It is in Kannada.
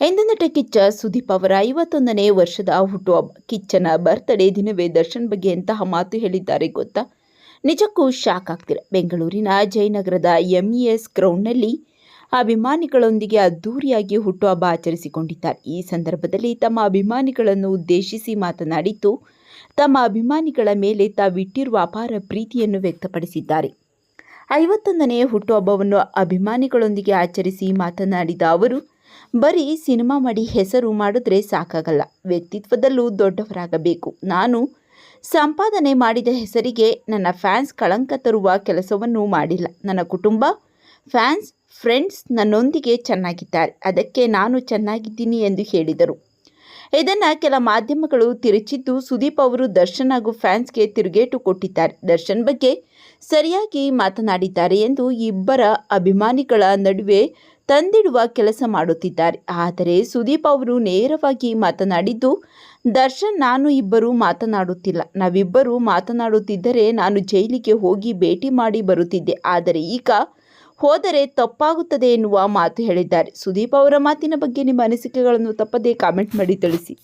ಎಂದ ನಟ ಕಿಚ್ಚ ಸುದೀಪ್ ಅವರ ಐವತ್ತೊಂದನೇ ವರ್ಷದ ಹುಟ್ಟುಹಬ್ಬ ಕಿಚ್ಚನ ಬರ್ತ್ಡೇ ದಿನವೇ ದರ್ಶನ್ ಬಗ್ಗೆ ಎಂತಹ ಮಾತು ಹೇಳಿದ್ದಾರೆ ಗೊತ್ತಾ? ನಿಜಕ್ಕೂ ಶಾಕ್ ಆಗ್ತಿರ. ಬೆಂಗಳೂರಿನ ಜಯನಗರದ ಎಂಇಎಸ್ ಗ್ರೌಂಡ್ನಲ್ಲಿ ಅಭಿಮಾನಿಗಳೊಂದಿಗೆ ಅದ್ದೂರಿಯಾಗಿ ಹುಟ್ಟುಹಬ್ಬ ಆಚರಿಸಿಕೊಂಡಿದ್ದಾರೆ. ಈ ಸಂದರ್ಭದಲ್ಲಿ ತಮ್ಮ ಅಭಿಮಾನಿಗಳನ್ನು ಉದ್ದೇಶಿಸಿ ಮಾತನಾಡಿದ್ದು, ತಮ್ಮ ಅಭಿಮಾನಿಗಳ ಮೇಲೆ ತಾವಿಟ್ಟಿರುವ ಅಪಾರ ಪ್ರೀತಿಯನ್ನು ವ್ಯಕ್ತಪಡಿಸಿದ್ದಾರೆ. ಐವತ್ತೊಂದನೇ ಹುಟ್ಟುಹಬ್ಬವನ್ನು ಅಭಿಮಾನಿಗಳೊಂದಿಗೆ ಆಚರಿಸಿ ಮಾತನಾಡಿದ ಅವರು ಬರೀ ಸಿನಿಮಾ ಮಾಡಿ ಹೆಸರು ಮಾಡಿದ್ರೆ ಸಾಕಾಗಲ್ಲ. ವ್ಯಕ್ತಿತ್ವದಲ್ಲೂ ದೊಡ್ಡವರಾಗಬೇಕು. ನಾನು ಸಂಪಾದನೆ ಮಾಡಿದ ಹೆಸರಿಗೆ ನನ್ನ ಫ್ಯಾನ್ಸ್ ಕಳಂಕ ತರುವ ಕೆಲಸವನ್ನು ಮಾಡಿಲ್ಲ. ನನ್ನ ಕುಟುಂಬ, ಫ್ಯಾನ್ಸ್, ಫ್ರೆಂಡ್ಸ್ ನನ್ನೊಂದಿಗೆ ಚೆನ್ನಾಗಿದ್ದಾರೆ. ಅದಕ್ಕೆ ನಾನು ಚೆನ್ನಾಗಿದ್ದೀನಿ ಎಂದು ಹೇಳಿದರು. ಇದನ್ನು ಕೆಲ ಮಾಧ್ಯಮಗಳು ತಿರುಚಿದ್ದು ಸುದೀಪ್ ಅವರು ದರ್ಶನ್ ಹಾಗೂ ಫ್ಯಾನ್ಸ್ಗೆ ತಿರುಗೇಟು ಕೊಟ್ಟಿದ್ದಾರೆ. ದರ್ಶನ್ ಬಗ್ಗೆ ಸರಿಯಾಗಿ ಮಾತನಾಡಿದ್ದಾರೆ ಎಂದು ಇಬ್ಬರ ಅಭಿಮಾನಿಗಳ ನಡುವೆ ತಂದಿಡುವ ಕೆಲಸ ಮಾಡುತ್ತಿದ್ದಾರೆ. ಆದರೆ ಸುದೀಪ್ ಅವರು ನೇರವಾಗಿ ಮಾತನಾಡಿದ್ದು, ದರ್ಶನ್, ನಾನು ಇಬ್ಬರು ಮಾತನಾಡುತ್ತಿಲ್ಲ. ನಾವಿಬ್ಬರು ಮಾತನಾಡುತ್ತಿದ್ದರೆ ನಾನು ಜೈಲಿಗೆ ಹೋಗಿ ಭೇಟಿ ಮಾಡಿ ಬರುತ್ತಿದ್ದೆ. ಆದರೆ ಈಗ ಹೋದರೆ ತಪ್ಪಾಗುತ್ತದೆ ಎನ್ನುವ ಮಾತು ಹೇಳಿದ್ದಾರೆ. ಸುದೀಪ್ ಅವರ ಮಾತಿನ ಬಗ್ಗೆ ನಿಮ್ಮ ಅನಿಸಿಕೆಗಳನ್ನು ತಪ್ಪದೇ ಕಾಮೆಂಟ್ ಮಾಡಿ ತಿಳಿಸಿ.